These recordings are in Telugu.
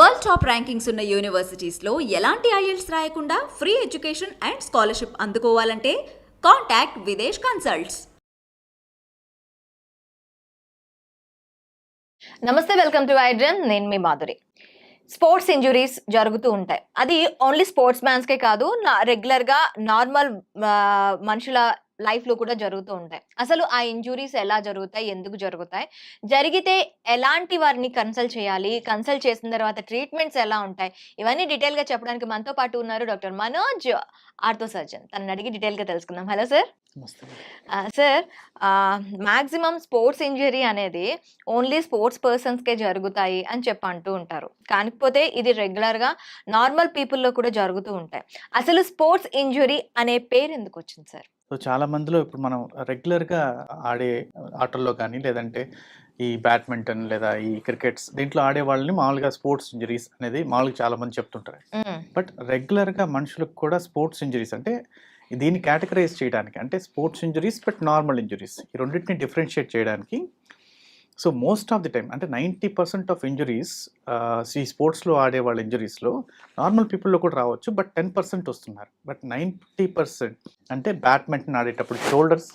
వరల్డ్ టాప్ ర్యాంకింగ్స్ ఉన్న యూనివర్సిటీస్లో ఎలాంటి ఐఎల్స్ రాయకుండా ఫ్రీ ఎడ్యుకేషన్ అండ్ స్కాలర్షిప్ అందుకోవాలంటే కాంటాక్ట్ విదేశ్ కన్సల్ట్స్. నమస్తే వెల్కమ్ టు ఐడ్రన్. నేను మీ మాధురి. స్పోర్ట్స్ ఇంజురీస్ జరుగుతూ ఉంటాయి. అది ఓన్లీ స్పోర్ట్స్ మ్యాన్స్కే కాదు నా- రెగ్యులర్గా నార్మల్ మనుషుల లైఫ్లో కూడా జరుగుతూ ఉంటాయి. అసలు ఆ ఇంజురీస్ ఎలా జరుగుతాయి? ఎందుకు జరుగుతాయి? జరిగితే ఎలాంటి వారిని కన్సల్ట్ చేయాలి? కన్సల్ట్ చేసిన తర్వాత ట్రీట్మెంట్స్ ఎలా ఉంటాయి? ఇవన్నీ డీటెయిల్గా చెప్పడానికి మనతో పాటు ఉన్నారు డాక్టర్ మనోజ్ ఆర్థో సర్జన్. తనని అడిగి డీటెయిల్గా తెలుసుకుందాం. Hello sir. Sir maximum sports injury అనేది ఓన్లీ స్పోర్ట్స్ పర్సన్స్కే జరుగుతాయి అని చెప్పి అంటూ ఉంటారు. కాకపోతే ఇది రెగ్యులర్గా నార్మల్ పీపుల్లో కూడా జరుగుతూ ఉంటాయి. అసలు స్పోర్ట్స్ ఇంజురీ అనే పేరు ఎందుకు వచ్చింది సార్? సో చాలా మందిలో ఇప్పుడు మనం రెగ్యులర్గా ఆడే ఆటల్లో కానీ లేదంటే ఈ బ్యాడ్మింటన్ లేదా ఈ క్రికెట్స్ దీంట్లో ఆడే వాళ్ళని మామూలుగా స్పోర్ట్స్ ఇంజరీస్ అనేది మామూలుగా చాలా మంది చెప్తుంటారు. బట్ రెగ్యులర్గా మనుషులకు కూడా స్పోర్ట్స్ ఇంజరీస్ అంటే దీన్ని కేటగరైజ్ చేయడానికి అంటే sports injuries but normal injuries ఈ రెండింటిని డిఫరెన్షియేట్ చేయడానికి so most of the time అంటే నైంటీ పర్సెంట్ ఆఫ్ ఇంజరీస్ ఈ స్పోర్ట్స్లో ఆడే వాళ్ళ ఇంజరీస్లో నార్మల్ పీపుల్లో కూడా రావచ్చు బట్ టెన్ పర్సెంట్ వస్తున్నారు. బట్ నైంటీ పర్సెంట్ అంటే బ్యాడ్మింటన్ ఆడేటప్పుడు shoulders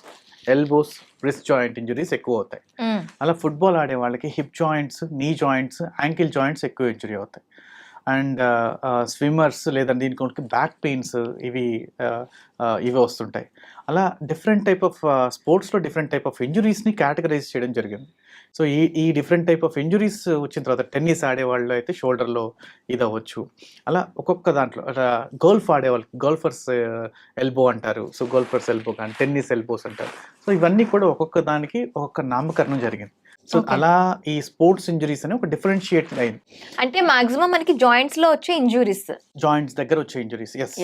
elbows wrist joint injuries ఎక్కువ అవుతాయి. అలా ఫుట్బాల్ ఆడే వాళ్ళకి hip joints knee joints ankle joints ఎక్కువ ఇంజరీ అవుతాయి. అండ్ స్విమ్మర్స్ లేదా దీనికి బ్యాక్ పెయిన్స్ ఇవి ఇవి వస్తుంటాయి. అలా డిఫరెంట్ టైప్ ఆఫ్ స్పోర్ట్స్లో డిఫరెంట్ టైప్ ఆఫ్ ఇంజురీస్ని కేటగరైజ్ చేయడం జరిగింది. సో ఈ ఈ డిఫరెంట్ టైప్ ఆఫ్ ఇంజురీస్ వచ్చిన తర్వాత టెన్నిస్ ఆడేవాళ్ళు అయితే షోల్డర్లో ఇది అవ్వచ్చు అలా ఒక్కొక్క దాంట్లో గోల్ఫ్ ఆడేవాళ్ళు గోల్ఫర్స్ ఎల్బో అంటారు. సో గోల్ఫర్స్ ఎల్బో కానీ టెన్నిస్ ఎల్బోస్ అంటారు. సో ఇవన్నీ కూడా ఒక్కొక్క దానికి ఒక్కొక్క నామకరణం జరిగింది. సో. అలా ఈ స్పోర్ట్స్ ఇంజరీస్ అని ఒక డిఫరెన్షియేట్ అయింది. అంటే మాక్సిమం మనకి జాయింట్స్లో వచ్చే ఇంజురీస్. జాయింట్స్ దగ్గర వచ్చే ఇంజరీస్ ఎస్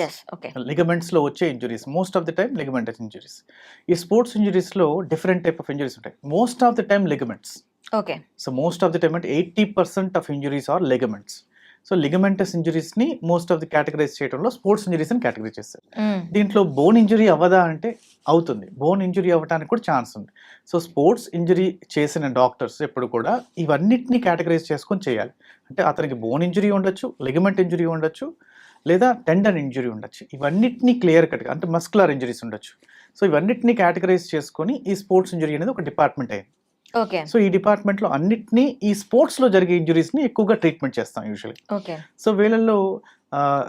లిగమెంట్స్లో వచ్చే injuries most of the time ligamentous injuries. ఈ స్పోర్ట్స్ ఇంజరీస్లో డిఫరెంట్ టైప్ ఆఫ్ ఇంజరీస్ ఉంటాయి. Most of the time ligaments okay so most of the time అంటే eighty percent of injuries are ligaments so ligamentous ఇంజరీస్ని most of the categorise చేయడంలో స్పోర్ట్స్ ఇంజరీస్ అని కేటగరైజ్ చేస్తారు. దీంట్లో బోన్ ఇంజరీ అవ్వదా అంటే అవుతుంది. బోన్ ఇంజరీ అవ్వడానికి కూడా ఛాన్స్ ఉంది. సో స్పోర్ట్స్ ఇంజరీ చేసిన డాక్టర్స్ ఎప్పుడు కూడా ఇవన్నిటిని కేటగరైజ్ చేసుకొని చేయాలి. అంటే అతనికి బోన్ ఇంజరీ ఉండొచ్చు లిగమెంట్ ఇంజరీ ఉండొచ్చు లేదా టెండన్ ఇంజరీ ఉండొచ్చు. ఇవన్నిటిని క్లియర్ కట్గా అంటే మస్కులర్ ఇంజరీస్ ఉండొచ్చు. సో ఇవన్నిటిని కేటగరైజ్ చేసుకొని ఈ స్పోర్ట్స్ ఇంజరీ అనేది ఒక డిపార్ట్మెంట్ అయింది ఓకే. సో ఈ డిపార్ట్మెంట్లో అన్నిటినీ ఈ స్పోర్ట్స్లో జరిగే ఇంజరీస్ని ఎక్కువగా ట్రీట్మెంట్ చేస్తాం యూజువల్లీ ఓకే. సో వీళ్ళల్లో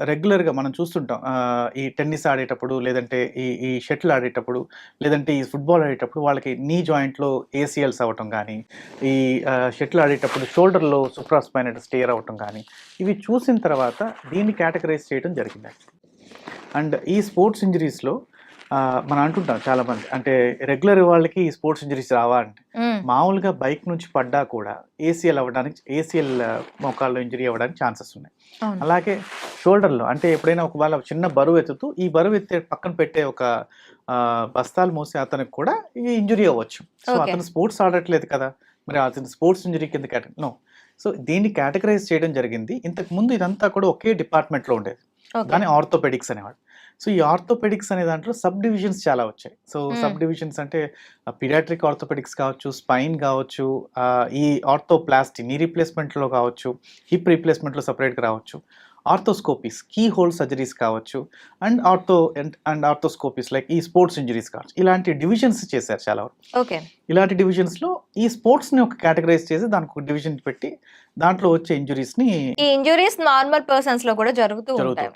రెగ్యులర్గా మనం చూస్తుంటాం ఈ టెన్నిస్ ఆడేటప్పుడు లేదంటే ఈ ఈ షటిల్ ఆడేటప్పుడు లేదంటే ఈ ఫుట్బాల్ ఆడేటప్పుడు వాళ్ళకి నీ జాయింట్లో ఏసీఎల్స్ అవ్వటం కానీ ఈ షటిల్ ఆడేటప్పుడు షోల్డర్లో సుప్రాస్పైనట్ స్టేర్ అవ్వటం కానీ ఇవి చూసిన తర్వాత దీన్ని కేటగరైజ్ చేయడం జరిగింది అండ్ ఈ స్పోర్ట్స్ ఇంజరీస్లో మనం అంటుంటాం చాలా మంది అంటే రెగ్యులర్ వాళ్ళకి ఈ స్పోర్ట్స్ ఇంజరీస్ రావా అంటే. మామూలుగా బైక్ నుంచి పడ్డా కూడా ఏసీఎల్ అవ్వడానికి ఏసీఎల్ మోకాల్లో ఇంజరీ అవ్వడానికి ఛాన్సెస్ ఉన్నాయి. అలాగే షోల్డర్లో అంటే ఎప్పుడైనా ఒకవేళ చిన్న బరువు ఎత్తుతూ ఈ బరువు ఎత్తే పక్కన పెట్టే ఒక బస్తాలు మోసే అతనికి కూడా ఈ ఇంజరీ అవ్వచ్చు. సో. అతను స్పోర్ట్స్ ఆడట్లేదు కదా మరి అతను స్పోర్ట్స్ ఇంజరీ కింద కేటగిరీ నో సో దీన్ని కేటగరైజ్ చేయడం జరిగింది. ఇంతకు ముందు ఇదంతా కూడా ఒకే డిపార్ట్మెంట్లో ఉండేది. ఓకే. దాని ఆర్థోపెడిక్స్ అనేవాడు. సో ఈ ఆర్థోపెడిక్స్ అనే దాంట్లో సబ్ డివిజన్స్ చాలా వచ్చాయి సో. సబ్ డివిజన్స్ అంటే పిడాట్రిక్ ఆర్థోపెడిక్స్ కావచ్చు స్పైన్ కావచ్చు ఈ ఆర్థోప్లాస్టీ నీ రీప్లేస్మెంట్లో కావచ్చు హిప్ రీప్లేస్మెంట్లో సపరేట్గా రావచ్చు ఆర్థోస్కోపీస్ కీ హోల్ సర్జరీస్ కావచ్చు and ortho and arthroscopies like ఈ స్పోర్ట్స్ ఇంజరీస్ కావచ్చు. ఇలాంటి డివిజన్స్ చేశారు చాలా వరకు. ఓకే. ఇలాంటి డివిజన్స్లో ఈ స్పోర్ట్స్ని ఒక కేటగరైజ్ చేసి దానికి ఒక డివిజన్ పెట్టి దాంట్లో వచ్చే ఇంజరీస్ని ఈ ఇంజురీస్ నార్మల్ పర్సన్స్లో కూడా జరుగుతూ ఉంటాయి.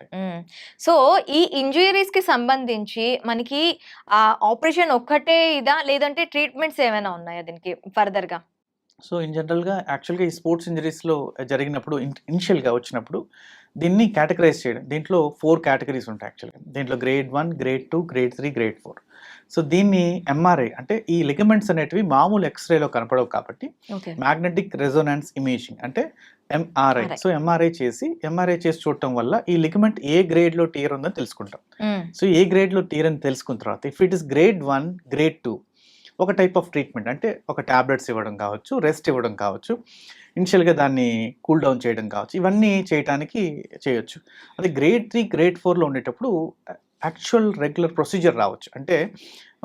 సో ఈ ఇంజురీస్కి సంబంధించి మనకి ఆ ఆపరేషన్ ఒక్కటే ఇదా? లేదంటే ట్రీట్మెంట్స్ ఏమైనా ఉన్నాయా దీనికి ఫర్దర్గా సో ఇన్ జనరల్గా యాక్చువల్గా ఈ స్పోర్ట్స్ ఇంజరీస్లో జరిగినప్పుడు ఇనిషియల్గా వచ్చినప్పుడు దీన్ని కేటగరైజ్ చేయడం దీంట్లో ఫోర్ కేటగిరీస్ ఉంటాయి యాక్చువల్గా. దీంట్లో grade one grade two grade three grade four. So దీన్ని ఎంఆర్ఐ అంటే ఈ లిగమెంట్స్ అనేటివి మామూలు ఎక్స్రేలో కనపడవు కాబట్టి మ్యాగ్నెటిక్ రెజోనాన్స్ ఇమేజింగ్ అంటే ఎంఆర్ఐ. సో ఎంఆర్ఐ చేసి ఎంఆర్ఐ చేసి చూడటం వల్ల ఈ లిగమెంట్ ఏ గ్రేడ్లో టీర్ ఉందని తెలుసుకుంటాం. సో ఏ గ్రేడ్లో టీర్ అని తెలుసుకున్న తర్వాత if it is grade one grade two ఒక టైప్ ఆఫ్ ట్రీట్మెంట్ అంటే ఒక ట్యాబ్లెట్స్ ఇవ్వడం కావచ్చు రెస్ట్ ఇవ్వడం కావచ్చు ఇనిషియల్గా దాన్ని కూల్ డౌన్ చేయడం కావచ్చు ఇవన్నీ చేయడానికి చేయొచ్చు. అదే గ్రేడ్ త్రీ గ్రేడ్ ఫోర్లో ఉండేటప్పుడు యాక్చువల్ రెగ్యులర్ ప్రొసీజర్ రావచ్చు. అంటే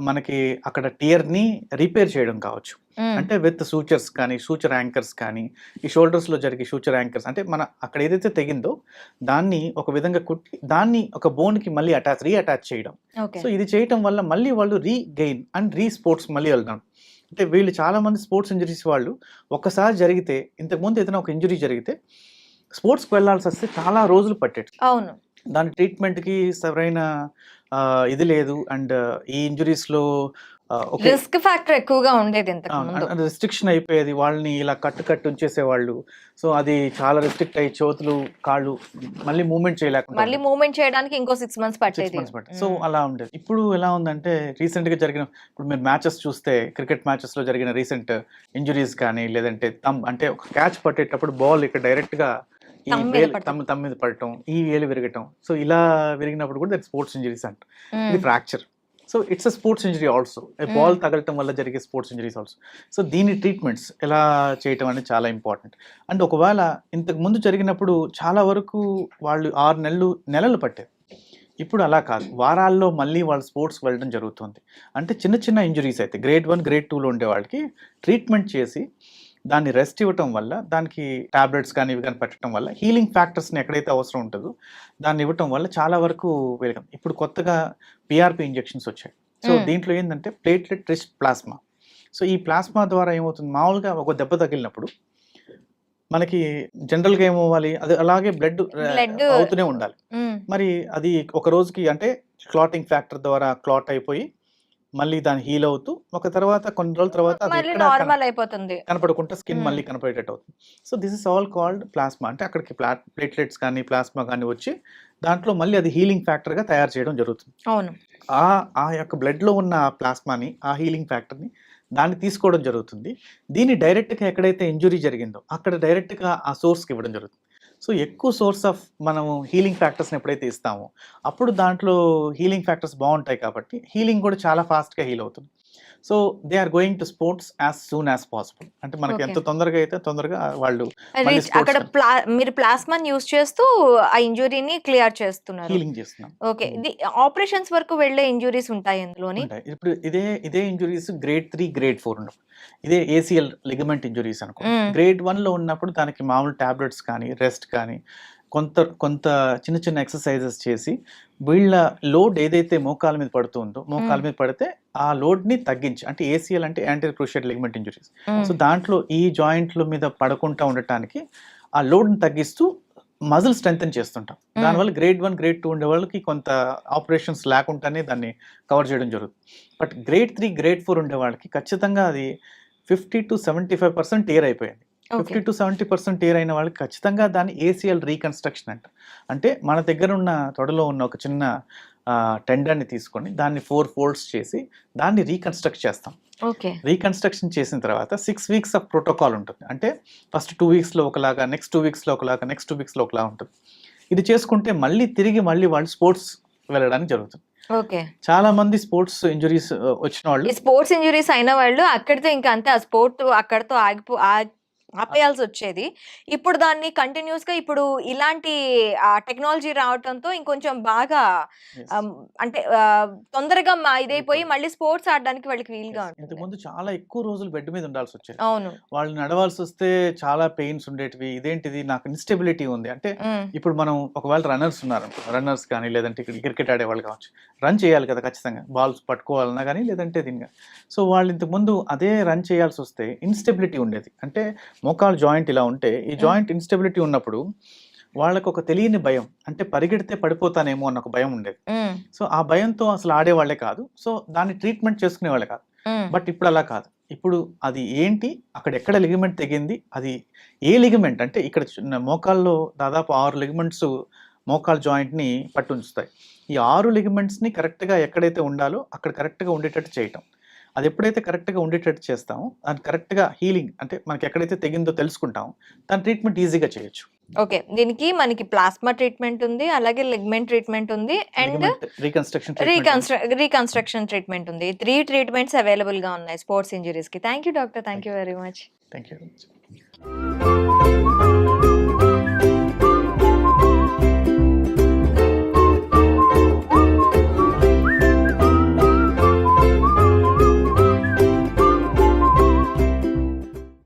మనకి అక్కడ టియర్ని రిపేర్ చేయడం కావచ్చు. అంటే విత్ సూచర్స్ కానీ సూచర్ యాంకర్స్ కానీ ఈ షోల్డర్స్లో జరిగే సూచర్ యాంకర్స్ అంటే మన అక్కడ ఏదైతే తెగిందో దాన్ని ఒక విధంగా కుట్టి దాన్ని ఒక బోన్కి మళ్ళీ అటాచ్ రీ అటాచ్ చేయడం సో ఇది చేయటం వల్ల మళ్ళీ వాళ్ళు రీగెయిన్ అండ్ రీ స్పోర్ట్స్ మళ్ళీ వెళ్దాం. అంటే వీళ్ళు చాలా మంది స్పోర్ట్స్ ఇంజరీస్ వాళ్ళు ఒక్కసారి జరిగితే ఇంతకుముందు ఏదైనా ఒక ఇంజరీ జరిగితే స్పోర్ట్స్కి వెళ్ళాల్సి వస్తే చాలా రోజులు పట్టేది అవును. దాని ట్రీట్మెంట్కి సరైన ఇది లేదు. అండ్ ఈ ఇంజరీస్లో ఒక రిస్క్ ఫ్యాక్టర్ ఎక్కువగా ఉండేది రెస్ట్రిక్షన్ అయిపోయేది. వాళ్ళని ఇలా కట్టు కట్టు ఉంచేసేవాళ్ళు సో అది చాలా రెస్ట్రిక్ట్ అయ్యి చేతులు కాళ్ళు మళ్ళీ మూమెంట్ చేయలేకుండా మళ్ళీ మూవ్మెంట్ చేయడానికి ఇంకో సిక్స్ మంత్స్ పట్టేది. సో. అలా ఉండేది. ఇప్పుడు ఎలా ఉందంటే రీసెంట్గా జరిగిన ఇప్పుడు మీరు మ్యాచెస్ చూస్తే క్రికెట్ మ్యాచెస్లో జరిగిన రీసెంట్ ఇంజురీస్ కానీ లేదంటే తమ్ అంటే ఒక క్యాచ్ పట్టేటప్పుడు బాల్ ఇక్కడ డైరెక్ట్గా ఈ వేలు పడటం. తమ్ తమ్ మీద పడటం ఈ వేలు విరగటం. సో ఇలా విరిగినప్పుడు కూడా దట్ స్పోర్ట్స్ ఇంజరీస్ అంట. ఇది fracture. So it's a sports injury also. Ball తగలటం వల్ల జరిగే స్పోర్ట్స్ ఇంజరీస్ ఆల్సో. సో దీని ట్రీట్మెంట్స్ ఎలా చేయటం అనేది చాలా ఇంపార్టెంట్. అండ్ ఒకవేళ ఇంతకు ముందు జరిగినప్పుడు చాలా వరకు వాళ్ళు ఆరు నెలలు నెలలు పట్టేది ఇప్పుడు అలా కాదు. వారాల్లో మళ్ళీ వాళ్ళు స్పోర్ట్స్కి వెళ్ళడం జరుగుతుంది. అంటే చిన్న చిన్న ఇంజరీస్ అయితే గ్రేడ్ వన్ గ్రేడ్ టూలో ఉండే వాళ్ళకి ట్రీట్మెంట్ చేసి దాన్ని రెస్ట్ ఇవ్వటం వల్ల దానికి టాబ్లెట్స్ కానీ ఇవి కానీ పెట్టడం వల్ల హీలింగ్ ఫ్యాక్టర్స్ని ఎక్కడైతే అవసరం ఉంటుందో దాన్ని ఇవ్వటం వల్ల చాలా వరకు వెలగం ఇప్పుడు కొత్తగా పిఆర్పి ఇంజెక్షన్స్ వచ్చాయి. సో. దీంట్లో ఏంటంటే ప్లేట్లెట్ రిచ్ ప్లాస్మా సో ఈ ప్లాస్మా ద్వారా ఏమవుతుంది? మామూలుగా ఒక దెబ్బ తగిలినప్పుడు మనకి జనరల్గా ఏమవ్వాలి? అది అలాగే బ్లడ్ Blood- అవుతూనే ఉండాలి. మరి అది ఒక రోజుకి అంటే క్లాటింగ్ ఫ్యాక్టర్ ద్వారా క్లాట్ అయిపోయి మళ్ళీ దాన్ని హీల్ అవుతూ ఒక తర్వాత కొన్ని రోజుల తర్వాత నార్మల్ అయిపోతుంది. కనపడకుండా స్కిన్. మళ్ళీ కనపడేటట్టు అవుతుంది. So this is all called plasma అంటే అక్కడికి ప్లా ప్లేట్లెట్స్ కానీ ప్లాస్మా కానీ వచ్చి దాంట్లో మళ్ళీ అది హీలింగ్ ఫ్యాక్టర్గా తయారు చేయడం జరుగుతుంది. అవును. ఆ ఆ యొక్క బ్లడ్లో ఉన్న ఆ ప్లాస్మాని ఆ హీలింగ్ ఫ్యాక్టర్ని దాన్ని తీసుకోవడం జరుగుతుంది. దీన్ని డైరెక్ట్గా ఎక్కడైతే ఇంజురీ జరిగిందో అక్కడ డైరెక్ట్గా ఆ సోర్స్కి ఇవ్వడం జరుగుతుంది. సో ఎక్కువ సోర్స్ ఆఫ్ మనం హీలింగ్ ఫ్యాక్టర్స్ని ఎప్పుడైతే ఇస్తామో అప్పుడు దాంట్లో హీలింగ్ ఫ్యాక్టర్స్ బాగుంటాయి కాబట్టి హీలింగ్ కూడా చాలా ఫాస్ట్గా హీల్ అవుతుంది. So they are going to sports as soon as possible. అంటే మనకి. ఎంత తొందరగా అయితే తొందరగా వాళ్ళు అక్కడ మీరు ప్లాస్మాన్ యూస్ చేస్తూ ఆ ఇంజురీని క్లియర్ చేస్తున్నారు. హీలింగ్ చేస్తున్నాం. ఓకే. ఇది ఆపరేషన్స్ వరకు వెళ్ళే ఇంజురీస్ ఉంటాయి ఇందులోని ఇప్పుడు ఇదే ఇదే injuries grade three grade four ఉన్నప్పుడు ఇదే ఏసీఎల్ లిగమెంట్ ఇంజురీస్ అనుకో. గ్రేడ్ వన్లో ఉన్నప్పుడు దానికి మామూలు టాబ్లెట్స్ కానీ రెస్ట్ కానీ కొంత కొంత చిన్న చిన్న ఎక్సర్సైజెస్ చేసి వీళ్ళ లోడ్ ఏదైతే మోకాల మీద పడుతుందో మోకాల. మీద పడితే ఆ లోడ్ని తగ్గించి. అంటే ఏసీఎల్ అంటే anti cruciate ligament injuries. So దాంట్లో ఈ జాయింట్ల మీద పడకుండా ఉండటానికి ఆ లోడ్ని తగ్గిస్తూ మజిల్ స్ట్రెంగ్ చేస్తుంటాం. దానివల్ల గ్రేడ్ వన్ గ్రేడ్ టూ ఉండే వాళ్ళకి కొంత ఆపరేషన్స్ లేకుండానే దాన్ని కవర్ చేయడం జరుగుతుంది. But grade three grade four ఉండే వాళ్ళకి ఖచ్చితంగా అది fifty to seventy five percent tear అయిపోయింది. Fifty to seventy percent tear అయిన వాళ్ళకి ఖచ్చితంగా దాన్ని ఏసీఎల్ రీకన్స్ట్రక్షన్ అంట. అంటే మన దగ్గర ఉన్న తొడలో ఉన్న ఒక చిన్న టెండర్ని తీసుకొని దాన్ని ఫోర్ ఫోల్డ్స్ చేసి దాన్ని రీకన్స్ట్రక్ట్ చేస్తాం. ఓకే. రీకన్స్ట్రక్షన్ చేసిన తర్వాత సిక్స్ వీక్స్ ఆఫ్ ప్రోటోకాల్ ఉంటుంది. అంటే ఫస్ట్ టూ వీక్స్లో ఒకలాగా నెక్స్ట్ టూ వీక్స్లో ఒకలాగా నెక్స్ట్ టూ వీక్స్లో ఒకలా ఉంటుంది. ఇది చేసుకుంటే మళ్ళీ తిరిగి మళ్ళీ వాళ్ళు స్పోర్ట్స్ వెళ్ళడానికి జరుగుతుంది. ఓకే. చాలా మంది స్పోర్ట్స్ ఇంజురీస్ వచ్చిన వాళ్ళు స్పోర్ట్స్ ఇంజురీస్ అయిన వాళ్ళు అక్కడితో ఇంకా అంతే ఆ స్పోర్ట్ అక్కడితో ఆగిపో ఆపేయాల్సి వచ్చేది ఇప్పుడు దాన్ని కంటిన్యూస్గా ఇప్పుడు ఇలాంటి టెక్నాలజీ రావటంతో ఇంకొంచెం బాగా అంటే తొందరగా ఇదైపోయి మళ్ళీ స్పోర్ట్స్ ఆడడానికి వాళ్ళకి వీలుగా. ఉంటుంది. ఇంతకుముందు చాలా ఎక్కువ రోజులు బెడ్ మీద ఉండాల్సి వచ్చేది అవును. వాళ్ళు నడవాల్సి వస్తే చాలా పెయిన్స్ ఉండేటివి. ఇదేంటిది? నాకు ఇన్స్టెబిలిటీ ఉంది. అంటే ఇప్పుడు మనం ఒకవేళ రన్నర్స్ ఉన్నారు రన్నర్స్ కానీ లేదంటే క్రికెట్ ఆడేవాళ్ళు కావచ్చు రన్ చేయాలి కదా ఖచ్చితంగా. బాల్స్ పట్టుకోవాలన్నా కానీ లేదంటే దీనిగా. సో వాళ్ళు ఇంతకుముందు అదే రన్ చేయాల్సి వస్తే ఇన్స్టెబిలిటీ ఉండేది. అంటే మోకాలు జాయింట్ ఇలా ఉంటే ఈ జాయింట్ ఇన్స్టెబిలిటీ ఉన్నప్పుడు వాళ్ళకు ఒక తెలియని భయం అంటే పరిగెడితే పడిపోతానేమో అన్న ఒక భయం ఉండేది. ఉమ్, సో ఆ భయంతో అసలు ఆడేవాళ్ళే కాదు. సో దాన్ని ట్రీట్మెంట్ చేసుకునేవాళ్ళే కాదు. ఉమ్, బట్ ఇప్పుడు అలా కాదు. ఇప్పుడు అది ఏంటి? అక్కడ ఎక్కడ లిగమెంట్ తెగింది? అది ఏ లిగమెంట్? అంటే ఇక్కడ మోకాల్లో దాదాపు ఆరు లిగమెంట్స్ మోకాల్ జాయింట్ని పట్టు ఉంచుతాయి. ఈ ఆరు లిగమెంట్స్ని కరెక్ట్గా ఎక్కడైతే ఉండాలో అక్కడ కరెక్ట్గా ఉండేటట్టు చేయటం. అది ఎప్పుడైతే కరెక్ట్గా ఉండేటట్టు చేస్తామో అది కరెక్ట్గా హీలింగ్ అంటే మనకి ఎక్కడైతే తెగిందో తెలుసుకుంటాం దాని ట్రీట్మెంట్ ఈజీగా చేయొచ్చు. ఓకే. దీనికి మనకి ప్లాస్మా ట్రీట్మెంట్ ఉంది అలాగే లెగ్మెంట్ ట్రీట్మెంట్ ఉంది అండ్ రీకన్స్ట్రక్షన్ రీకన్స్ట్ర రీకన్స్ట్రక్షన్ ట్రీట్మెంట్ ఉంది. త్రీ ట్రీట్మెంట్స్ అవైలబుల్గా ఉన్నాయి sports ఇంజరీస్కి thank you doctor thank you very much. Thank you